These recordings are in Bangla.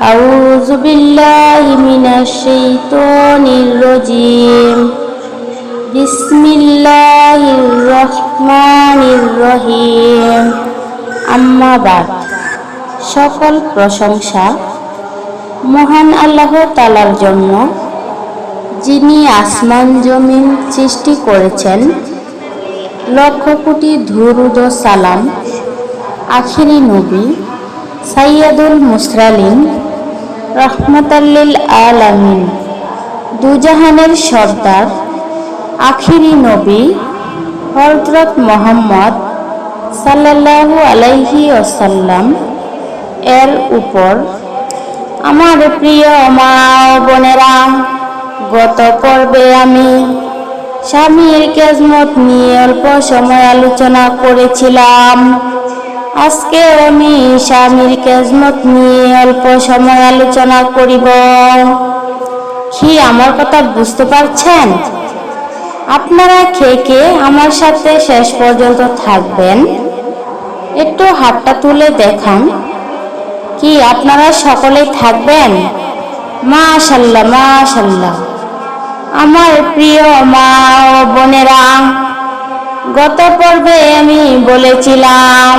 أعوذ بالله من الشيطان الرجيم بسم الله الرحمن الرحيم আম্মা বাদ সকল প্রশংসা মহান আল্লাহ তালার জন্য যিনি আসমান জমিন সৃষ্টি করেছেন লক্ষ কোটি ধুরুদ ও সালাম আখিরি নবী সাইয়াদুল মুসরালিন রহমতাল্লিল আলামিন দুজাহানের সর্দার, আখিরি নবী হজরত মোহাম্মদ সাল্লাল্লাহু আলাইহি ওসাল্লাম এর উপর। আমার প্রিয় মা বোনেরা, গত পর্বে আমি স্বামীর কেজমত নিয়ে অল্প সময় আলোচনা করেছিলাম। আজকে আমি স্বামীর কেজমত নিয়ে অল্প সময় আলোচনা করিব। কি আমার কথা বুঝতে পারছেন? আপনারা খেয়ে আমার সাথে শেষ পর্যন্ত থাকবেন? একটু হাতটা তুলে দেখান। কি আপনারা সকলেই থাকবেন? মাশাল্লাহ মাশাল্লাহ। আমার প্রিয় মা ও বোনেরা, গত পর্বে আমি বলেছিলাম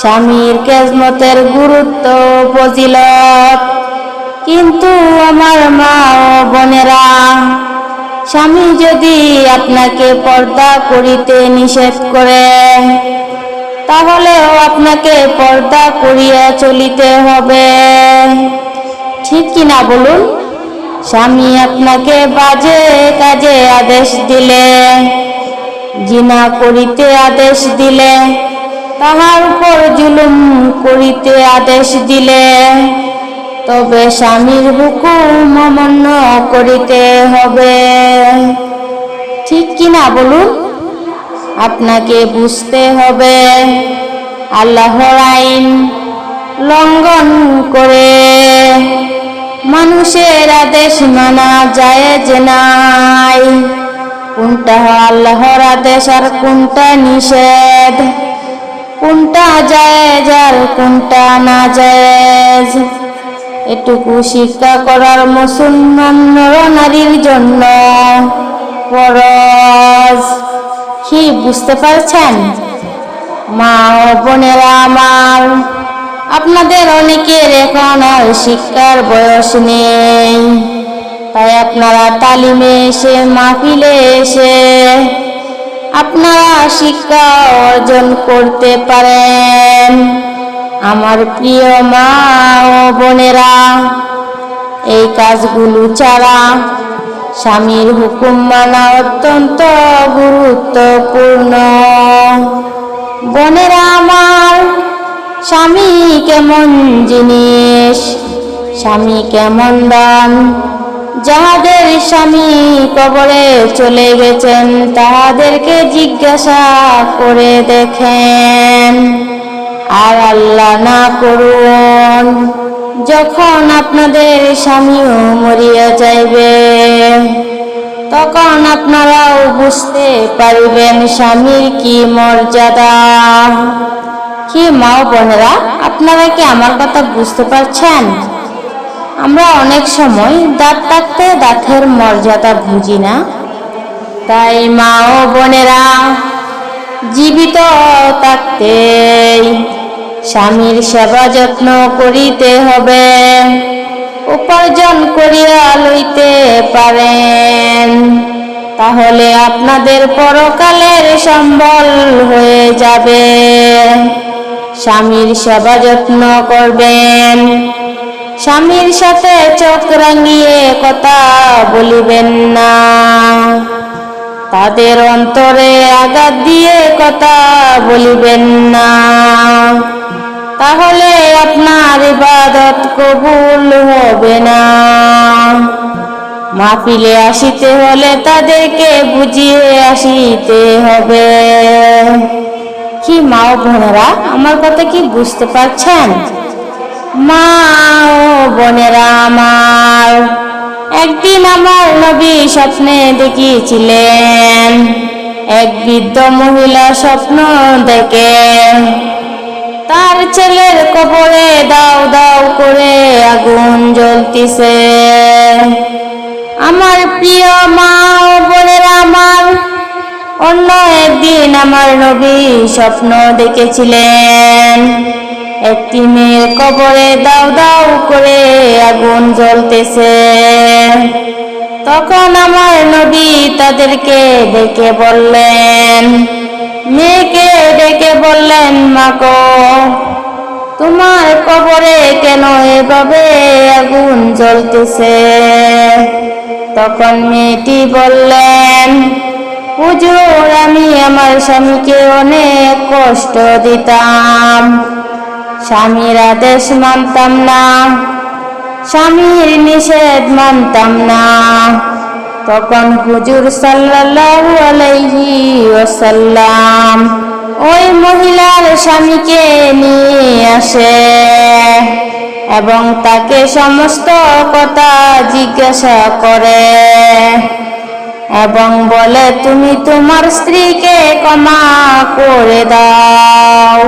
স্বামীর কেজমতের গুরুত্ব ফজিলত। কিন্তু আমার মা ও বোনেরা, স্বামী যদি আপনাকে পর্দা করিতে নিষেধ করে, তাহলেও আপনাকে পর্দা করিয়া চলিতে হবে। ঠিক কি না বলুন? স্বামী আপনাকে বাজে কাজে আদেশ দিলে জিনা করিতে আদেশ দিলে তাহার উপর জুলুম করিতে আদেশ দিলে, তবে স্বামীর হুকুম অমান্য করিতে হবে। ঠিক কিনা বলুন? আপনাকে বুঝতে হবে, আল্লাহর আইন লঙ্ঘন করে। মানুষের আদেশ মানা যায় যে নাই। কোনটা আল্লাহর আদেশ আর কোনটা নিষেধ? কোনটা জায়েজ আর কোনটা না জায়েজ এটুকু শিক্ষা করার মুসলমান নর নারীর জন্য ফরজ। কি, বুঝতে পারছেন? মা ও বোনেরা আমার, আপনাদের অনেকের এখন আর শিক্ষার বয়স নেই। তাই আপনারা তালিমে এসে মাহফিলে এসে আপনারা শিক্ষা অর্জন করতে পারেন। আমার প্রিয় মা ও বোনেরা, এই কাজগুলো ছাড়া স্বামীর হুকুম মানা অত্যন্ত গুরুত্বপূর্ণ। বোনেরা আমার, স্বামী কেমন জিনিস? স্বামী কেমন দান? যাহাদের স্বামী কবরে চলে গেছেন, তাহাদেরকে জিজ্ঞাসা করে দেখেন। আর আল্লাহ না করুন, যখন আপনাদের স্বামীও মরিয়া যাইবে, তখন আপনারাও বুঝতে পারবেন স্বামীর কি মর্যাদা। কি মা বোনেরা, আপনারা কি আমার কথা বুঝতে পারছেন? আমরা অনেক সময় দাঁত থাকতে দাঁতের মর্যাদা বুঝি না। তাই মা ও বোনেরা, জীবিত থাকতে স্বামীর সেবা যত্ন করিতে হবে। উপার্জন করিয়া লইতে পারেন। তাহলে আপনাদের পরকালের সম্বল হয়ে যাবে। স্বামীর সেবা যত্ন করবেন। স্বামীর সাথে চোখ রাঙিয়ে কথা বলিবেন না। তাদের অন্তরে আঘাত দিয়ে কথা বলিবেন না। তাহলে আপনার ইবাদত কবুল হবে না। মাহফিলে আসিতে হলে তাদেরকে বুঝিয়ে আসিতে হবে। কি মা বোনেরা, আমার কথা কি বুঝতে পারছেন? মা ও বোনেরা আমার, একদিন আমার নবী স্বপ্নে দেখিয়েছিলেন এক বৃদ্ধ মহিলা স্বপ্ন দেখে তার ছেলের কবরে দাও দাও করে আগুন জ্বলতিছে। আমার প্রিয় মা ও বোনেরা আমার, অন্য একদিন আমার নবী স্বপ্ন দেখেছিলেন। একটি মেয়ের কবরে দাও দাউ করে আগুন জ্বলতেছে। তখন আমার নবী তাদেরকে ডেকে বললেন, মেয়েকে ডেকে বললেন মাগো তোমার কবরে কেন এভাবে আগুন জ্বলতেছে? তখন মেয়েটি বললেন, হুজুর, আমি আমার স্বামীকে অনেক কষ্ট দিতাম। স্বামীর আদেশ মানতাম না, স্বামীর নিষেধ মানতাম না। তখন হুজুর সাল্লাল্লাহু আলাইহি ওয়াসাল্লাম ওই মহিলার স্বামীকে নিয়ে আসে এবং তাকে সমস্ত কথা জিজ্ঞাসা করে এবং বলে, তুমি তোমার স্ত্রীকে ক্ষমা করে দাও।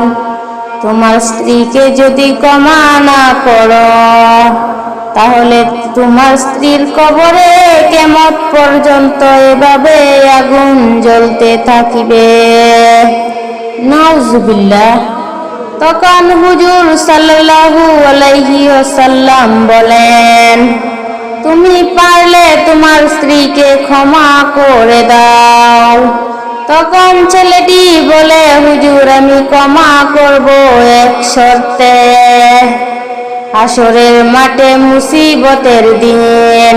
তোমার স্ত্রীকে যদি ক্ষমা না করো, তাহলে তোমার স্ত্রীর কবরে কেমন পর্যন্ত এভাবে আগুন জ্বলতে থাকিবে। নাউজুবিল্লাহ। তখন হুজুর সাল্লাল্লাহু আলাইহি ওয়াসাল্লাম বলেন, তুমি পারলে তোমার স্ত্রীকে ক্ষমা করে দাও। তখন ছেলেটি বলে, হুজুর, আমি ক্ষমা করব এক শর্তে। আসরের মাঠে মুসিবতের দিন।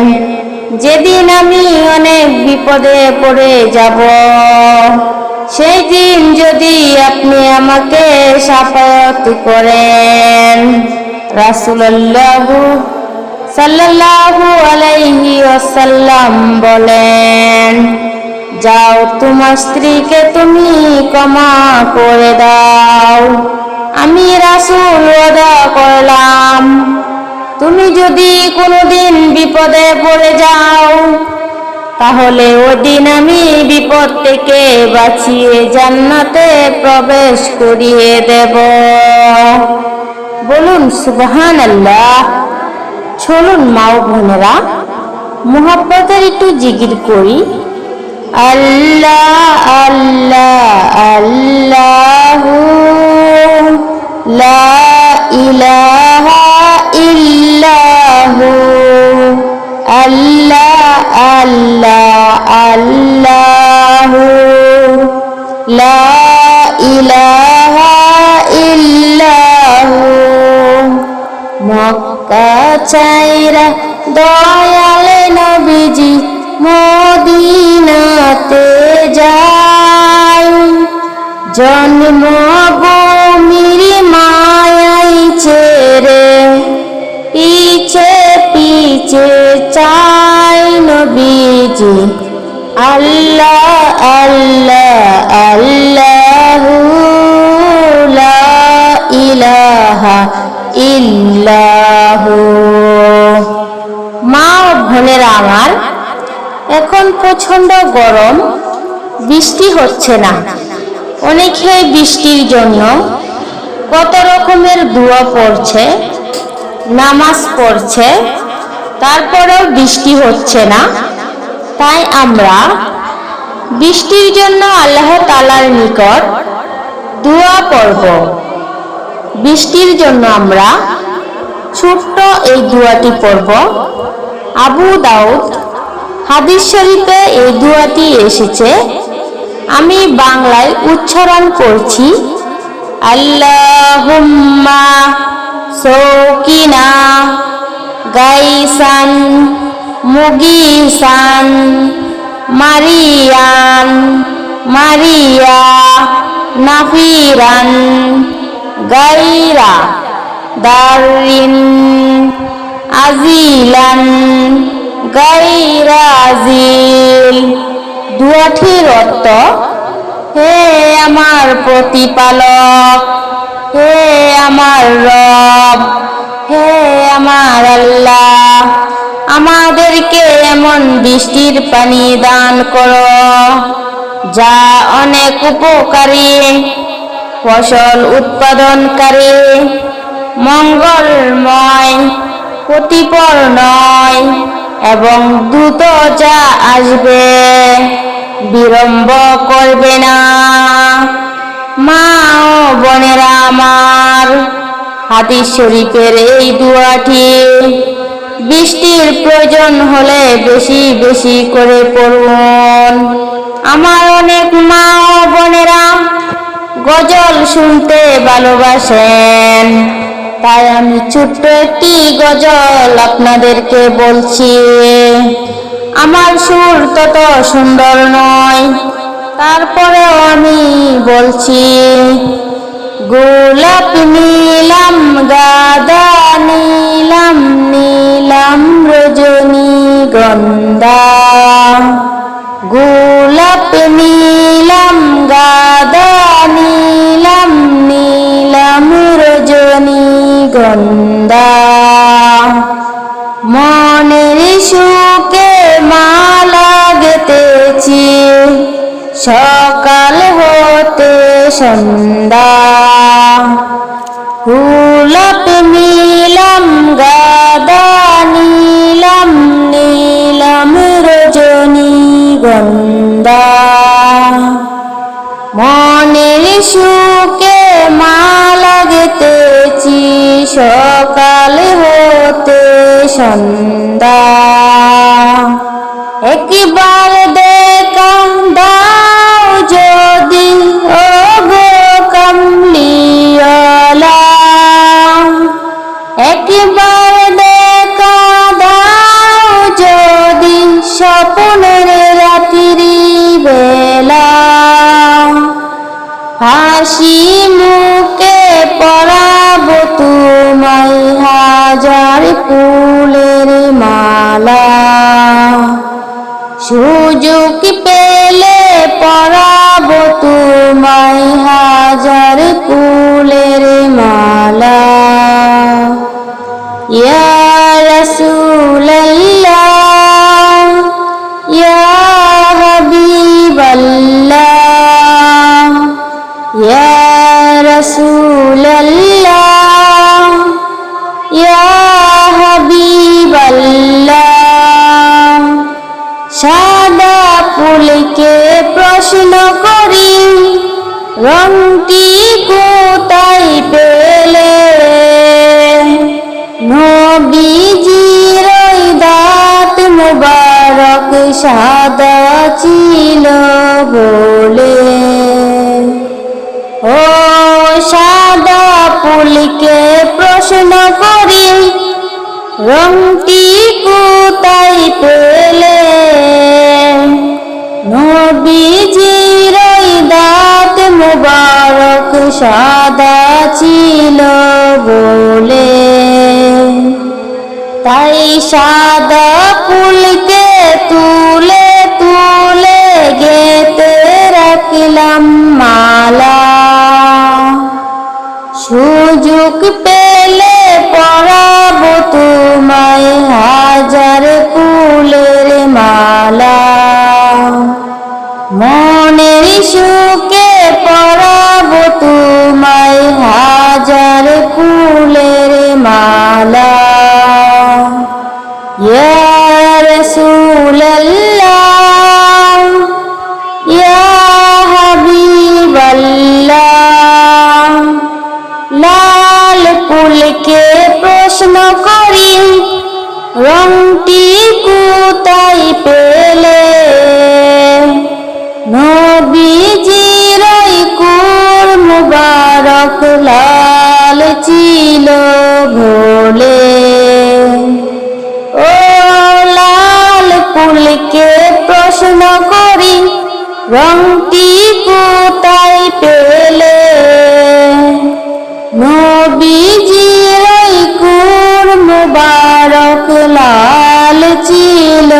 যেদিন আমি অনেক বিপদে পড়ে যাব, সেই দিন যদি আপনি আমাকে সাফায়াত করেন। রাসূলুল্লাহ সাল্লাল্লাহু আলাইহি ওয়াসাল্লাম বলেন যাও, তোমার স্ত্রীকে তুমি ক্ষমা করে দাও। আমি রাসূল ওয়াদা করলাম। তুমি যদি কোনোদিন বিপদে পড়ে যাও, তাহলে ওদিন আমি বিপদ থেকে বাঁচিয়ে জান্নাতে প্রবেশ করিয়ে দেব। বলুন সুবহান আল্লাহ চলুন মাও বোনেরা, মোহাব্বতের একটু জিগির করি। আল্লাহ আল্লাহ আল্লাহ লা ইলাহা ইল্লাহু। আল্লাহ আল্লাহ আল্লাহ লা ইলাহা ইল্লাহু। মক্কা চাইরা দয়ালে নবীজি মদিনাতে যায় জন্ম ভূমির মায়াই ছেড়ে পিছে পিছে চাই নবীজি। আল্লাহ আল্লাহ আল্লাহ ইলাহা ইল্লাহু। মা ও বোনেরা আমার এখন প্রচণ্ড গরম, বৃষ্টি হচ্ছে না। অনেকে বৃষ্টির জন্য কত রকমের দোয়া পড়ছে, নামাজ পড়ছে, তারপরেও বৃষ্টি হচ্ছে না। তাই আমরা বৃষ্টির জন্য আল্লাহ তালার নিকট দোয়া পড়ব। বৃষ্টির জন্য আমরা ছোট্ট এই দোয়াটি পড়ব। আবু দাউদ হাদিস শরীফে এই দোয়াটি এসেছে। আমি বাংলায় উচ্চারণ করছি, আল্লাহুম্মা সৌকিনা গাইসান, মুগিসান, মারিয়ান, মারিয়া, নাফিরান, গাইরা দারিন আজিলান গাইরা আজিল। দুয়াটির অর্থ, হে আমার প্রতিপালক, হে আমার রব, হে আমার আল্লাহ, আমাদেরকে এমন বৃষ্টির পানি দান করো, যা অনেক উপকারী, ফসল উৎপাদনকারী, মঙ্গলময় প্রতিপর নয়। এবং দ্রুত যা আসবে, বিলম্ব করবে না। মা ও বোনেরা আমার, হাদিস শরীফের এই দুয়াটি, বৃষ্টির প্রয়োজন হলে বেশি বেশি করে পড়ুন। আমার অনেক মা ও বোনেরা গজল শুনতে ভালোবাসেন। তাই আমি ছোট্ট একটি গজল আপনাদেরকে বলছি। আমার সুর তত সুন্দর নয়, তারপরেও আমি বলছি, গোলাপ নীলাম, গাদা নীলাম নীলাম রজনী, গন্ধা গন্ধা মনের সুখে মালা গেতেছি সকাল হতে সন্ধ্যা। গোলাপ নীলাম, গাদা নীলাম নীলাম রজনী গন্ধা। মনের সুখে সকাল হতে সন্ধ্যা। একবার হাজার ফুলের মালা। সুযোগ রংটি কোথায় পেলে? নবীজির দাঁত মুবারক সাদা ছিল বলে। ও সাদা ফুলকে প্রশ্ন করি, রংটি কোথায় পেলে? দাঁত মুবারক সাদা ছিল বলে তাই সাদা ফুলকে প্রশ্ন করি, রংটি কোথায় পেলে? নবীজির কুর মুবারক লাল ছিল ভোলে। ও লাল ফুলকে প্রশ্ন করি, রংটি কোথায় পেলে? লাল ছিল।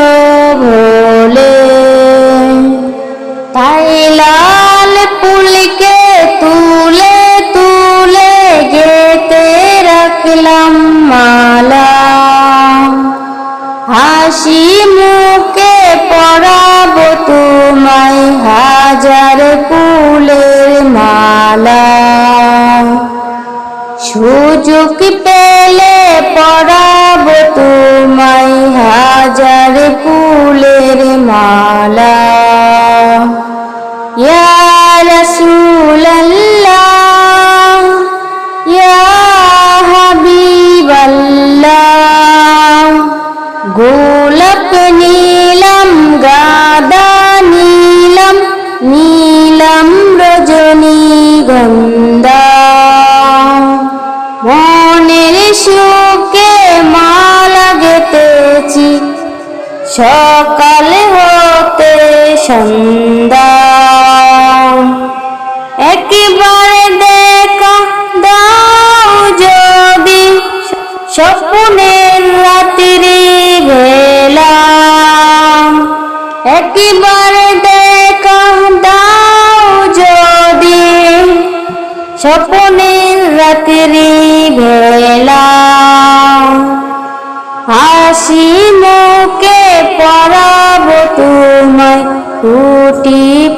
nada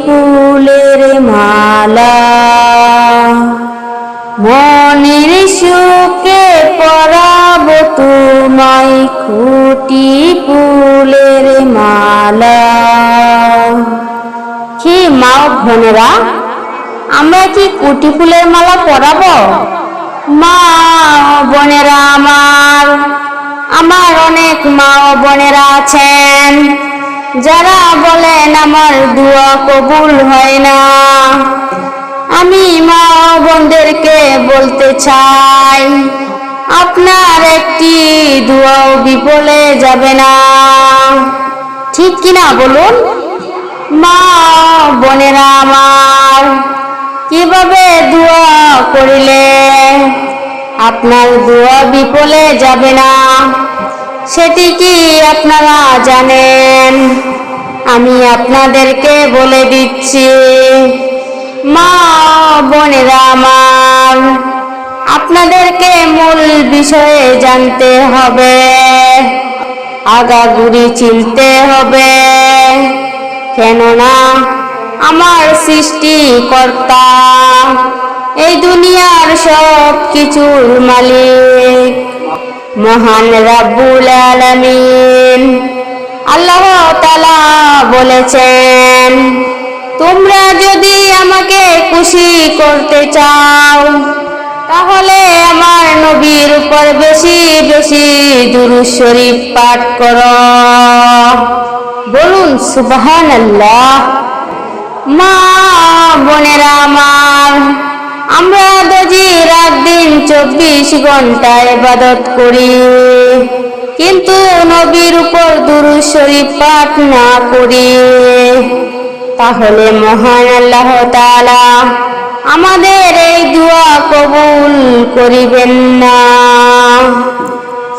ফুলের মালা। মনের সুখে পরাব তোমায় খুটি ফুলের মালা। কি মা বোনেরা, আমরা কি কুটি ফুলের মালা পরাবো? মা বোনেরা আমার আমার অনেক মা ও বোনেরা আছেন। যারা বলেন আমার দোয়া কবুল হয় না, আমি মা বোনদেরকে বলতে চাই, আপনার একটি দোয়াও বিপলে যাবে না। ঠিক কিনা বলুন? মা বোনেরা আমার, কীভাবে দোয়া করিলে আপনার দোয়া বিপলে যাবে না? সেটি কি আপনারা জানেন। আমি আপনাদেরকে বলে দিচ্ছি, মা বোনেরা আমার, আপনাদেরকে মূল বিষয়ে জানতে হবে, আগাগুড়ি চিনতে হবে। কেননা আমার সৃষ্টিকর্তা এই দুনিয়ার সব কিছুর মালিক। মহান রাব্বুল আলামিন। আল্লাহ তাআলা বলেছেন, তোমরা যদি আমাকে খুশি করতে চাও, তাহলে আমার নবীর উপর বেশি বেশি দুরূদ শরীফ পাঠ করো। বলুন, সুবহানাল্লাহ। মা বোনেরা আমার আমরা দজি রাত দিন চব্বিশ ঘণ্টা ইবাদত করি। কিন্তু নবীর উপর দুরূদ শরীফ পাঠ না করি। তাহলে মহান আল্লাহ তাআলা আমাদের এই দোয়া কবুল করিবেন না।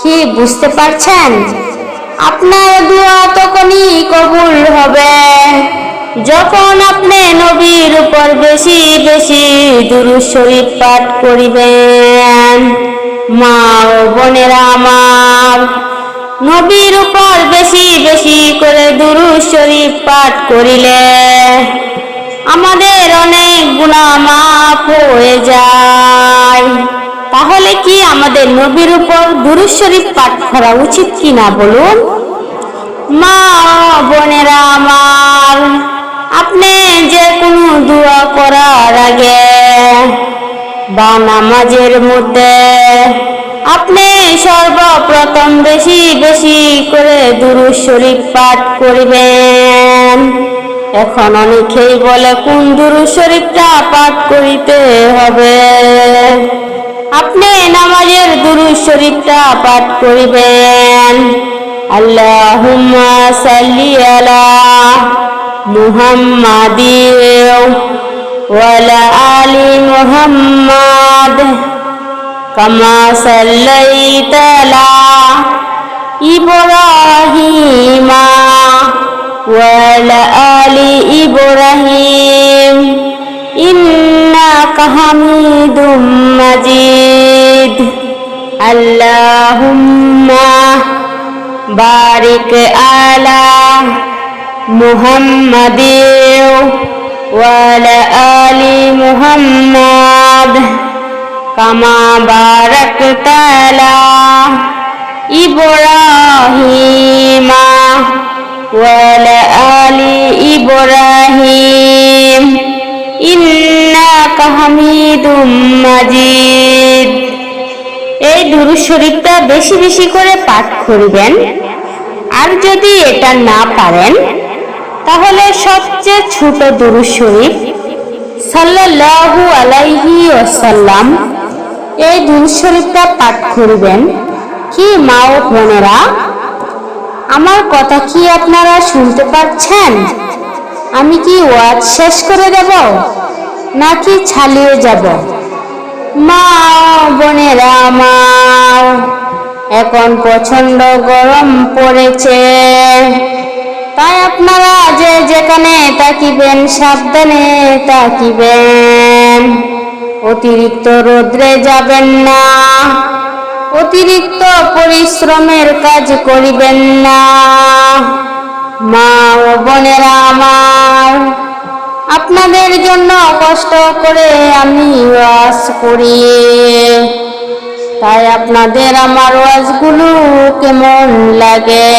কি, বুঝতে পারছেন? আপনার দোয়া তখনই কবুল হবে। যখন আপনি নবীর উপর বেশি বেশি দুরূদ শরীফ পাঠ করিবেন, মা ও বোনেরা আমার, নবীর উপর বেশি বেশি করে দুরূদ শরীফ পাঠ করিলে আমাদের অনেক গুনাহ মাফ হয়ে যায়। তাহলে কি আমাদের নবীর উপর দুরূদ শরীফ পাঠ করা উচিত কি না বলুন? মা বোনেরা আমার আপনি যে কোনো দোয়া করার আগে বা নামাজের মধ্যে আপনি সর্বপ্রথম বেশি বেশি করে দুরূদ শরীফ পাঠ করবেন। এখন অনেকেই বলে, কোন দুরূদ শরীফটা পাঠ করিতে হবে? আপনি নামাজের দুরূদ শরীফটা পাঠ করিবেন। আল্লাহুম্মা সাল্লি আলা মুহাম্মাদিন ওয়ালা আলি মুহাম্মাদ, কামা সাল্লাইতা আলা ইব্রাহিমা, ওয়ালা আলি ইব্রাহিম, ইন্নাকা হামিদুম মাজিদ। আল্লাহুম্মা বারিক আলা মুহাম্মাদিন ওয়ালা আলি মুহাম্মাদ, কামা বারাকতা আলা ইব্রাহিমা, ওয়ালা আলি ইব্রাহিম, ইন্নাকা হামিদুম মাজিদ। এই দুরু শরীফটা বেশি বেশি করে পাঠ করবেন। আর যদি এটা না পারেন তাহলে সবচেয়ে ছোট দুরূদ শরীফ সাল্লাল্লাহু আলাইহি ওয়াসাল্লাম এই দুরূদ শরীফটা পাঠ করবেন। কি মা ও বোনেরা, আমার কথা কি আপনারা শুনতে পাচ্ছেন? আমি কি ওয়াজ শেষ করে দেব নাকি ছালিয়ে যাব? মা বোনেরা আমার এখন প্রচণ্ড গরম পড়েছে। তাই আপনারা যে যেখানে তাকিবেন, সাবধানে তাকিবেন। অতিরিক্ত রোদ্রে যাবেন না। অতিরিক্ত পরিশ্রমের কাজ করিবেন না। মা ও বোনেরা আমার, আপনাদের জন্য কষ্ট করে আমি ওয়াজ করি। তাই আপনাদের আমার ওয়াজগুলো কেমন লাগে?